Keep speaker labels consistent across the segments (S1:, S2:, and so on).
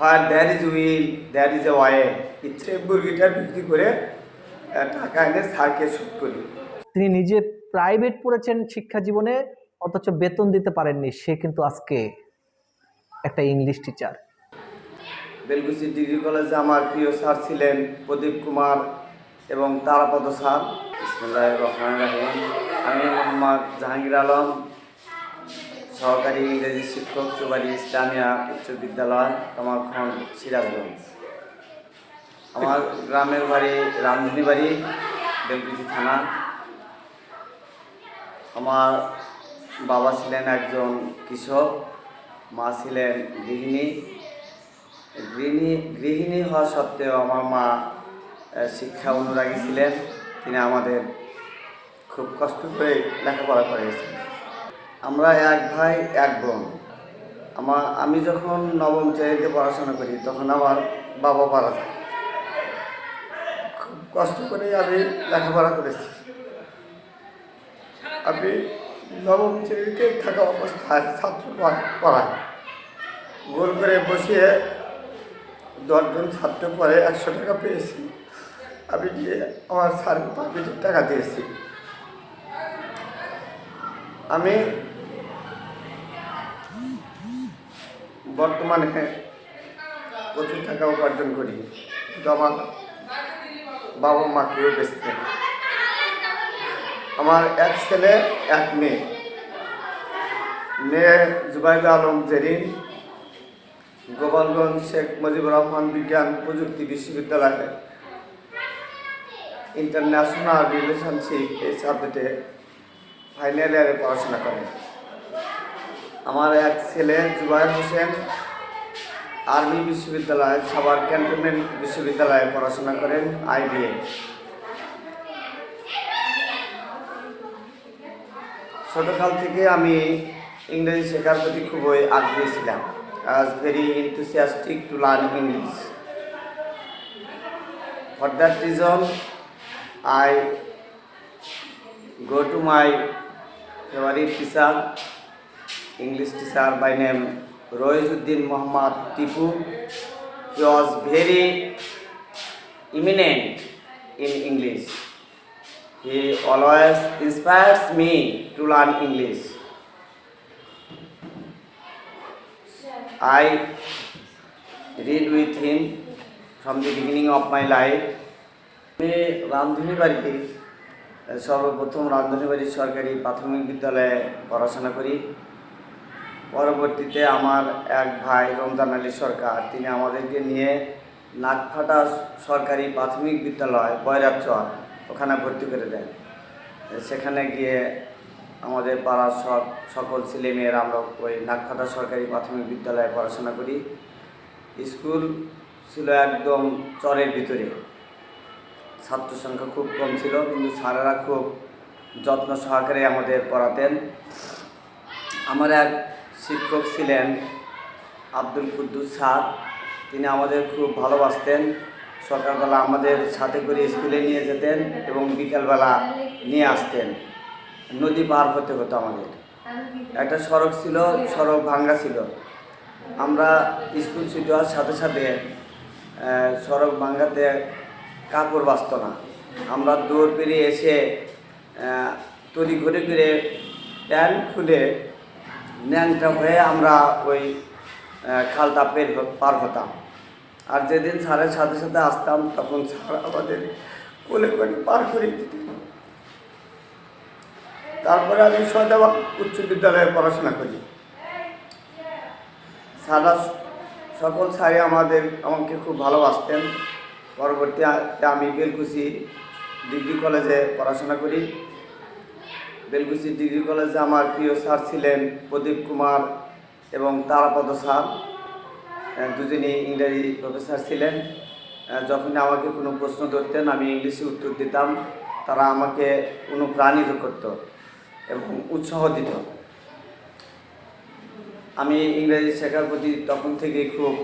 S1: Where there is will there is a way ইচ্ছে মুরগিটা বিক্রি করে টাকা এনে স্যারকে শোধ করি।
S2: তিনি নিজে প্রাইভেট পড়েছেন শিক্ষা জীবনে অথচ বেতন দিতে পারেননি। সে কিন্তু আজকে একটা ইংলিশ টিচার
S1: বেলগুচি ডিগ্রি কলেজে আমার প্রিয় স্যার ছিলেন প্রদীপ কুমার এবং তারাপদ স্যার। ইসমুল্লাহ রহমান রাহিম। আমি মোহাম্মদ জাহাঙ্গীর আলম। সহকারী ইংরেজি শিক্ষক সুবারি ইসলামিয়া উচ্চ বিদ্যালয় কামারখন্ড সিরাজগঞ্জ। আমার গ্রামের বাড়ি রামধনী বাড়ি, বেলকুচি থানা। আমার বাবা ছিলেন একজন কৃষক, মা ছিলেন গৃহিণী। গৃহিণী গৃহিণী হওয়া সত্ত্বেও আমার মা শিক্ষা অনুরাগী ছিলেন। তিনি আমাদের খুব কষ্ট করে লেখাপড়া করেছেন। আমরা এক ভাই, এক বোন। আমার আমি যখন নবম শ্রেণীতে পড়াশোনা করি, তখন আমার বাবা মারা যায়। খুব কষ্ট করে আমি লেখাপড়া করেছি। আমি নবম শ্রেণীতে থাকা অবস্থায় ছাত্র পড়া- পড়াই। গোল করে বসিয়ে দশজন ছাত্র পরে একশো টাকা পেয়েছি। আমি গিয়ে আমার স্যারকে পাবলিকের টাকা দিয়েছি। আমি বর্তমানে প্রচুর টাকা উপার্জন করি। আমার বাবা মাকেও বেচতে আমার এক ছেলে, এক মেয়ে। মেয়ে জুবাইদ আলম জেরিন, গোপালগঞ্জ শেখ মুজিবুর রহমান বিজ্ঞান প্রযুক্তি বিশ্ববিদ্যালয়ে ইন্টারন্যাশনাল রিলেশনশিপ এই সাবজেক্টে ফাইনাল ইয়ারে পড়াশোনা করে। আমার এক ছেলে জুবাইর হোসেন আর্মি বিশ্ববিদ্যালয় সাভার ক্যান্টনমেন্ট বিশ্ববিদ্যালয়ে পড়াশোনা করেন আইবিএ ছোটকাল থেকে আমি ইংরেজি শেখার প্রতি খুবই আগ্রহী ছিলাম। Was very enthusiastic to learn English for that reason I go to my favorite teacher, English teacher by name Roizuddin Muhammad Tipu. He was very eminent in English. He always inspires me to learn English. I read with him from the beginning of my life. আমি রামধনী বাড়িতে সর্বপ্রথম রামধনীবাড়ি সরকারি প্রাথমিক বিদ্যালয়ে পড়াশোনা করি পরবর্তীতে আমার এক ভাই রমজান আলী সরকার, তিনি আমাদেরকে নিয়ে নাগফাটা সরকারি প্রাথমিক বিদ্যালয় বৈরাবচর ওখানে ভর্তি করে দেন। সেখানে গিয়ে আমাদের পাড়ার সব সকল ছেলেমেয়েরা আমরা ওই নাগফাটা সরকারি প্রাথমিক বিদ্যালয়ে পড়াশোনা করি। স্কুল ছিল একদম চরের ভিতরে। ছাত্র সংখ্যা খুব কম ছিল, কিন্তু স্যারেরা খুব যত্ন সহকারে আমাদের পড়াতেন। আমার এক শিক্ষক ছিলেন আব্দুল কুদ্দুস স্যার। তিনি আমাদের খুব ভালোবাসতেন। সকালবেলা আমাদের সাথে করে স্কুলে নিয়ে যেতেন এবং বিকালবেলা নিয়ে আসতেন। নদী পার হতে হতো আমাদের। একটা সড়ক ছিল, সড়ক ভাঙ্গা ছিল। আমরা স্কুল ছুটি হওয়ার সাথে সাথে সড়ক ভাঙ্গাতে কাপড় বাঁচত না। আমরা দৌড় পেরিয়ে এসে তড়ি ঘুরে ঘুরে প্যান্ট খুলে ন্যাংটা হয়ে আমরা ওই খালটা পের পার হতাম। আর যেদিন স্যারের সাথে সাথে আসতাম, তখন স্যার আমাদের কোলে করে পার করে দিতেন তারপরে আমি সদাবা উচ্চ বিদ্যালয়ে পড়াশোনা করি। সারা সকল স্যারই আমাদের, আমাকে খুব ভালোবাসতেন। পরবর্তীতে আমি বেলকুচি ডিগ্রি কলেজে পড়াশোনা করি। বেলকুচি ডিগ্রি কলেজে আমার প্রিয় স্যার ছিলেন প্রদীপ কুমার এবং তারাপদ স্যার। দুজনেই ইংরেজি প্রফেসর ছিলেন। যখন আমাকে কোনো প্রশ্ন ধরতেন, আমি ইংলিশে উত্তর দিতাম। তারা আমাকে অনুপ্রাণিত করত এবং উৎসাহ দিত। আমি ইংরেজি শেখার প্রতি তখন থেকে খুব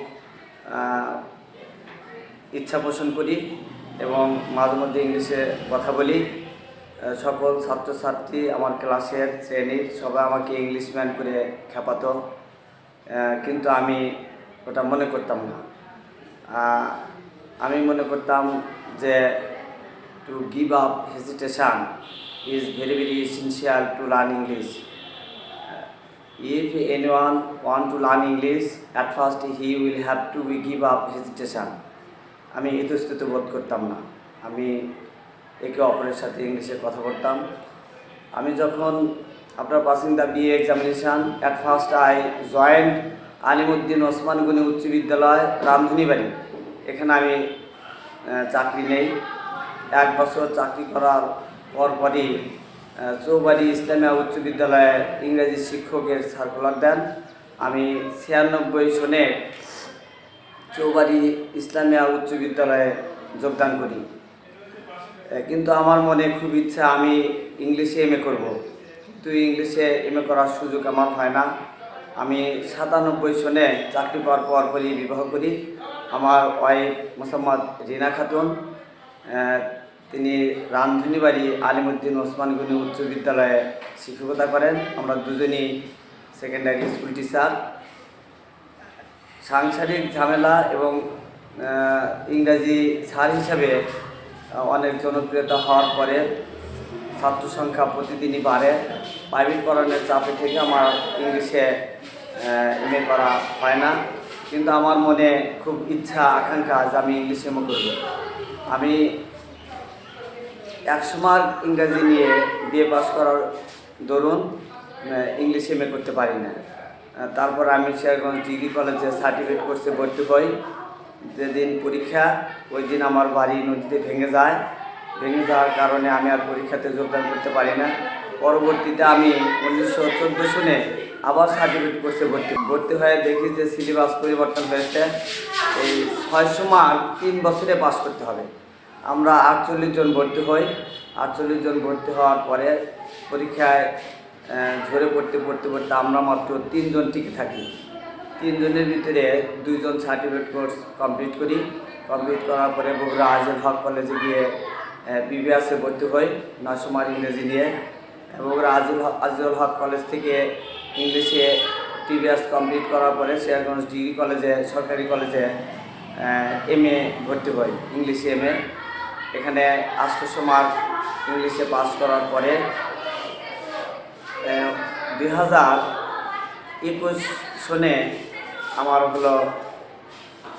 S1: ইচ্ছা পোষণ করি এবং মাঝে মধ্যে ইংলিশে কথা বলি। সকল ছাত্রছাত্রী আমার ক্লাসের শ্রেণির সবাই আমাকে ইংলিশ ম্যান করে খেপাতো। কিন্তু আমি ওটা মনে করতাম না। আমি মনে করতাম যে to give up hesitation is very very essential to learn English if anyone want to learn English, at first he will have to give up hesitation. আমি ইতস্তত বোধ করতাম না। আমি একে অপরের সাথে ইংলিশে কথা বলতাম। আমি যখন আপনার passing the BA examination at first I joined Alimuddin Osman Gani উচ্চ বিদ্যালয়, রামধুনিবাড়ি। এখানে আমি চাকরি নেই। এক বছর চাকরি করার পরপরই চৌবাড়ি ইসলামিয়া উচ্চ বিদ্যালয়ে ইংরেজি শিক্ষকের সার্কুলার দেন। আমি ছিয়ানব্বই সনে চৌবাড়ি ইসলামিয়া উচ্চ বিদ্যালয়ে যোগদান করি। কিন্তু আমার মনে খুব ইচ্ছা আমি ইংলিশে এম এ করব। কিন্তু ইংলিশে এম এ করার সুযোগ আমার হয় না। আমি সাতানব্বই সনে চাকরি পাওয়ার পর পরই বিবাহ করি। আমার ওয়াইফ মোসাম্মদ রিনা খাতুন তিনি রামধুনিবাড়ি আলিমুদ্দিন ওসমান গনি উচ্চ বিদ্যালয়ে শিক্ষকতা করেন। আমরা দুজনই সেকেন্ডারি স্কুল টিচার সাংসারিক ঝামেলা এবং ইংরাজি স্যার হিসাবে অনেক জনপ্রিয়তা হওয়ার পরে ছাত্র সংখ্যা প্রতিদিনই বাড়ে। প্রাইভেট পড়ানোর চাপে থেকে আমার ইংলিশে এম এ করা হয় না। কিন্তু আমার মনে খুব ইচ্ছা, আকাঙ্ক্ষা যে আমি ইংলিশে এম করব। আমি একশো মার্ক ইংরাজি নিয়ে বিএ পাস করার দরুন ইংলিশে এম করতে পারি না। তারপর আমি শেরগঞ্জ ডিগ্রি কলেজে সার্টিফিকেট কোর্সে ভর্তি হই। যেদিন পরীক্ষা, ওই দিন আমার বাড়ি নদীতে ভেঙে যায়। ভেঙে যাওয়ার কারণে আমি আর পরীক্ষাতে যোগদান করতে পারি না। পরবর্তীতে আমি উনিশশো চোদ্দ সনে আবার সার্টিফিকেট কোর্সে ভর্তি। ভর্তি হয়ে দেখি যে সিলেবাস পরিবর্তন হয়েছে। এই ছয়শো মার্ক তিন বছরে পাস করতে হবে। আমরা আটচল্লিশ জন ভর্তি হই। আটচল্লিশ জন ভর্তি হওয়ার পরে পরীক্ষায় ঝরে পড়তে পড়তে পড়তে আমরা মাত্র তিনজন টিকে থাকি। তিনজনের ভিতরে দুইজন সার্টিফিকেট কোর্স কমপ্লিট করি। কমপ্লিট করার পরে বগুড়া আজল হক কলেজে গিয়ে বিবিএসে ভর্তি হই নয়শো মার্ক ইংরেজি নিয়ে। বগুড়া আজিল হক, আজিজুল হক কলেজ থেকে ইংলিশে টিবিএস কমপ্লিট করার পরে শেয়ারগঞ্জ ডিগ্রি কলেজে সরকারি কলেজে এম এ ভর্তি হই, ইংলিশে এম এ এখানে আটশোশো মার্ক ইংলিশে পাস করার পরে দুই হাজার একুশ সনে আমার হলো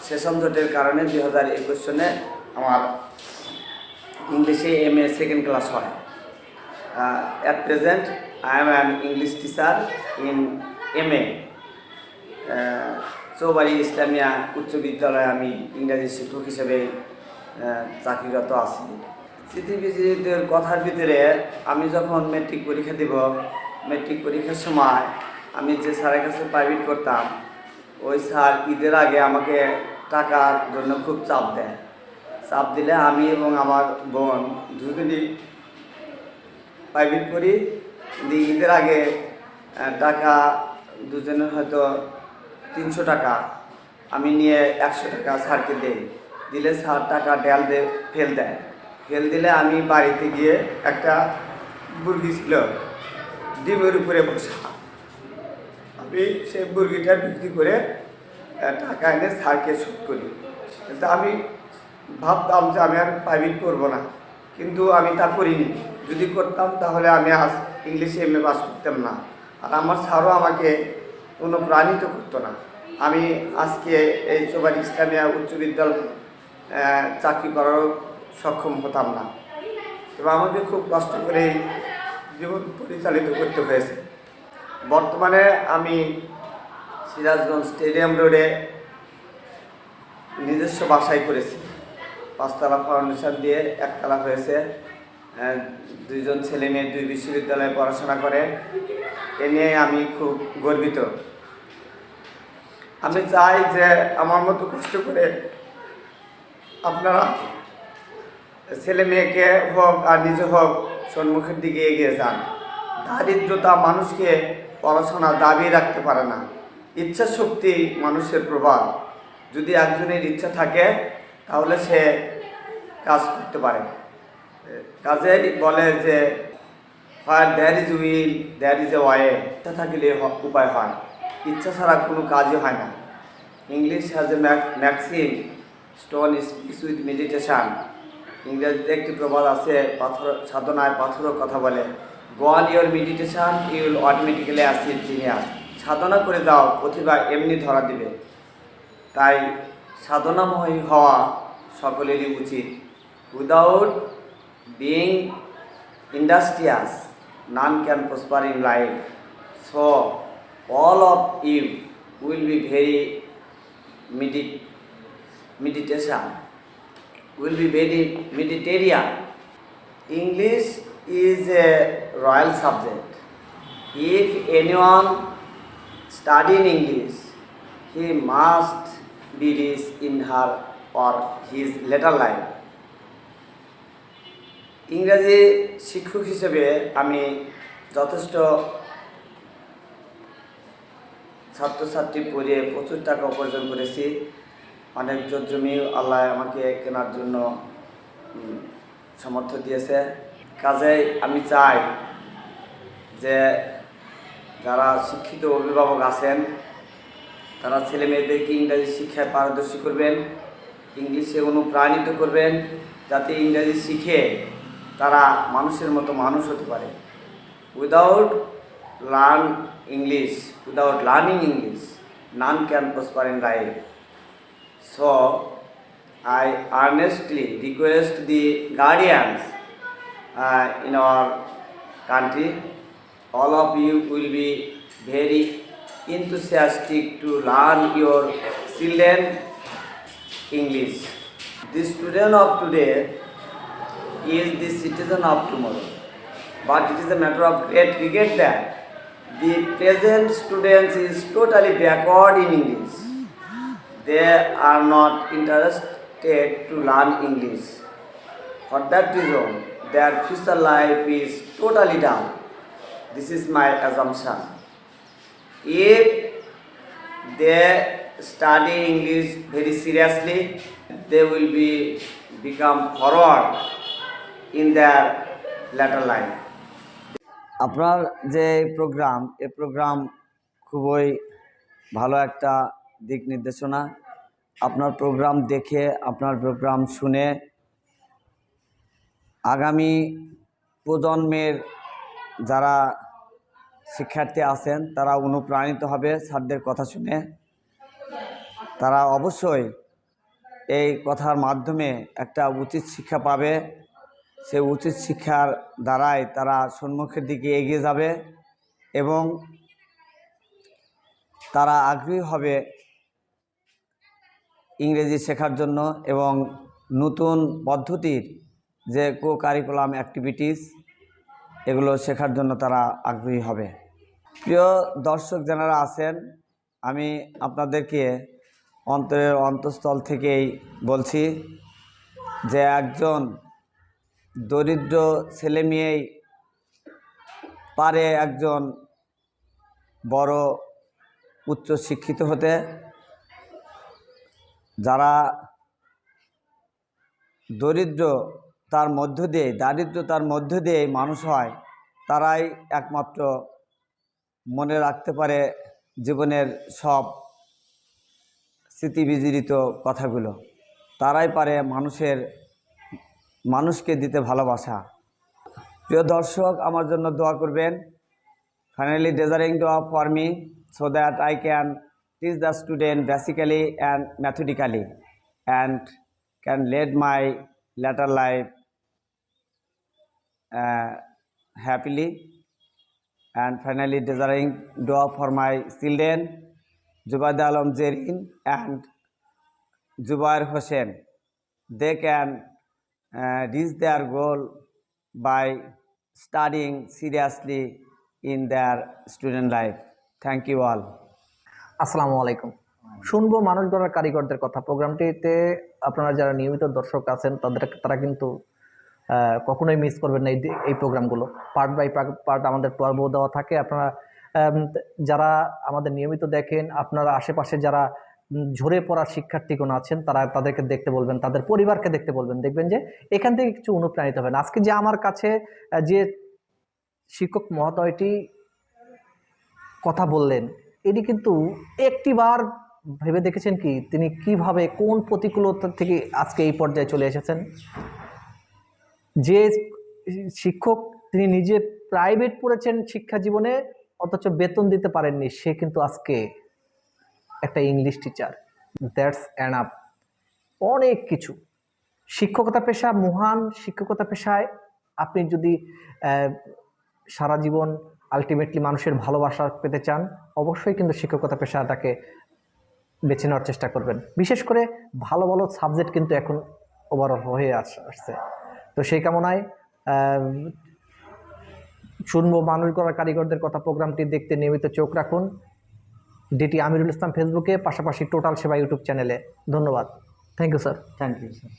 S1: সেশন জোটের কারণে দুই হাজার একুশ সনে আমার ইংলিশে এম এ সেকেন্ড ক্লাস হয়। At present I am an English teacher in M A Choubari Islamia উচ্চ বিদ্যালয়ে আমি ইংরাজি শিক্ষক হিসেবে চাকরিরত আছি। স্মৃতিবিজয়ীদের কথার ভিতরে আমি যখন মেট্রিক পরীক্ষা দিব মেট্রিক পরীক্ষার সময় আমি যে স্যারের কাছে প্রাইভেট করতাম ওই স্যার ঈদের আগে আমাকে টাকার জন্য খুব চাপ দেয়। চাপ দিলে আমি এবং আমার বোন দুজনই প্রাইভেট করি। কিন্তু ঈদের আগে টাকা দুজনের হয়তো তিনশো টাকা আমি নিয়ে একশো টাকা স্যারকে দেই। দিলে স্যার টাকা ডেল দে ফেল দেয়। ফেল দিলে আমি বাড়িতে গিয়ে একটা মুরগি ছিল, ডিমের উপরে বসা। আমি সেই মুরগিটা বিক্রি করে টাকা এনে সারকে শোধ করি। কিন্তু আমি ভাবতাম যে আমি আর প্রাইভেট করব না। কিন্তু আমি তা করিনি। যদি করতাম তাহলে আমি আজ ইংলিশে এম এ পাস করতাম না। আর আমার স্যারও আমাকে কোনো প্রাণিত করতো না। আমি আজকে এই চৌবাড়ি ইসলামিয়া উচ্চ বিদ্যালয়ে চাকরি করারও সক্ষম হতাম না। এবং আমাকে খুব কষ্ট করে জীবন পরিচালিত করতে হয়েছে। বর্তমানে আমি সিরাজগঞ্জ স্টেডিয়াম রোডে নিজস্ব বাসায় করেছি। পাঁচতলা ফাউন্ডেশন দিয়ে একতলা হয়েছে। দুইজন ছেলে মেয়ে, দুই বিশ্ববিদ্যালয়ে পড়াশোনা করে। এ নিয়ে আমি খুব গর্বিত। আমি চাই যে আমার মতো কষ্ট করে আপনারা ছেলে মেয়েকে হোক আর নিজে হোক সম্মুখের দিকে এগিয়ে যান। দারিদ্রতা মানুষকে পড়াশোনা দাবি রাখতে পারে না। ইচ্ছা শক্তি মানুষের প্রভাব। যদি একজনের ইচ্ছা থাকে তাহলে সে কাজ করতে পারে। কাজেই বলে যে হয় there is will there is a way ইচ্ছা থাকলে উপায় হয়। ইচ্ছা ছাড়া কোনো কাজই হয় না। English a mac- maxim, stone is peace with ইংরেজিতে একটি প্রবাদ আছে পাথর সাধনায় পাথরও কথা বলে। Go on your meditation you will automatically achieve genius সাধনা করে যাও প্রতিভা এমনি ধরা দিবে। তাই সাধনাময় হওয়া সকলেরই উচিত। Without being industrious none can prosper in life so all of you will be very medi meditation will be very Mediterranean. English is a royal subject. If anyone study in English, he must be rich in her or his later life. ইংরাজি শিক্ষক হিসেবে আমি যথেষ্ট ছাত্রছাত্রী পড়িয়ে প্রচুর টাকা উপার্জন করেছি অনেক জমি আল্লাহ আমাকে কেনার জন্য উম, সামর্থ্য দিয়েছে কাজে আমি চাই যে যারা শিক্ষিত অভিভাবক আছেন তারা ছেলে মেয়েদেরকে ইংরাজি শিক্ষায় পারদর্শী করবেন ইংলিশে অনুপ্রাণিত করবেন যাতে ইংরাজি শিখে তারা মানুষের মতো মানুষ হতে পারে। Without learn English without learning English none can prosper in life I earnestly request the guardians uh, in our country, all of you will be very enthusiastic to learn your children English. The student of today is the citizen of tomorrow. But it is a matter of great regret that the present students is totally backward in English they are not interested to learn English. For that reason, their future life is totally down. This is my assumption. If they study English very seriously, they will be become forward in their later life. আপনার যে programme এই programme খুবই ভালো একটা দিক নির্দেশনা আপনার programme দেখে আপনার প্রোগ্রাম শুনে আগামী প্রজন্মের যারা শিক্ষার্থী আছেন, তারা অনুপ্রাণিত হবে স্যারদের কথা শুনে। তারা অবশ্যই এই কথার মাধ্যমে একটা উচিত শিক্ষা পাবে। সে উচিত শিক্ষার দ্বারাই তারা সম্মুখের দিকে এগিয়ে যাবে এবং তারা আগ্রহী হবে ইংরেজি শেখার জন্য এবং নতুন পদ্ধতির যে কো কারিকুলাম অ্যাক্টিভিটিস এগুলো শেখার জন্য তারা আগ্রহী হবে। প্রিয় দর্শক যারা আছেন, আমি আপনাদেরকে অন্তরের অন্তঃস্থল থেকেই বলছি যে একজন দরিদ্র ছেলে মেয়েই পারে একজন বড় উচ্চ শিক্ষিত হতে। যারা দরিদ্র তার মধ্য দিয়ে দারিদ্রতার মধ্য দিয়ে মানুষ হয়, তারাই একমাত্র মনে রাখতে পারে জীবনের সব স্মৃতিবিজড়িত কথাগুলো। তারাই পারে মানুষের, মানুষকে দিতে ভালোবাসা। প্রিয় দর্শক, আমার জন্য দোয়া করবেন। ফাইনালি ডেজারিং দোয়া for me so that I can teach the student basically and mathematically and can lead my latter life happily and finally desiring dua for my children Jubaid Alam Zerin and Jubair Hossein they can uh, reach their goal by studying seriously in their student life. Thank you all.
S2: আসসালামু আলাইকুম শুনব মানুষ গড়ার কারিগরদের কথা প্রোগ্রামটিতে আপনারা যারা নিয়মিত দর্শক আছেন তাদের তারা কিন্তু কখনোই মিস করবেন না এই এই প্রোগ্রামগুলো পার্ট বাই পার্ট আমাদের পর্ব দেওয়া থাকে। আপনারা যারা আমাদের নিয়মিত দেখেন, আপনারা আশেপাশে যারা ঝরে পড়া শিক্ষার্থীগণ আছেন, তারা তাদেরকে দেখতে বলবেন, তাদের পরিবারকে দেখতে বলবেন। দেখবেন যে এখান থেকে কিছু অনুপ্রাণিত হবেন। আজকে যে আমার কাছে যে শিক্ষক মহোদয়টি কথা বললেন, এটি কিন্তু একটিবার ভেবে দেখেছেন কি, তিনি কীভাবে কোন প্রতিকূলতা থেকে আজকে এই পর্যায়ে চলে এসেছেন? যে শিক্ষক তিনি নিজে প্রাইভেট পড়েছেন শিক্ষা জীবনে, অথচ বেতন দিতে পারেননি, সে কিন্তু আজকে একটা English teacher that's an up অনেক কিছু। শিক্ষকতা পেশা মহান শিক্ষকতা পেশায় আপনি যদি সারা জীবন আলটিমেটলি মানুষের ভালোবাসা পেতে চান, অবশ্যই কিন্তু শিক্ষকতা পেশাটাকে বেছে নেওয়ার চেষ্টা করবেন। বিশেষ করে ভালো ভালো সাবজেক্ট কিন্তু এখন ওভারঅল হয়ে আস- আসছে। তো সেই কামনায় শুনব মানুষ করার কারিগরদের কথা, প্রোগ্রামটি দেখতে নিয়মিত চোখ রাখুন। ডিটি আমিরুল ইসলাম ফেসবুকে, পাশাপাশি টোটাল সেবা ইউটিউব চ্যানেলে। ধন্যবাদ। Thank you sir
S1: thank you sir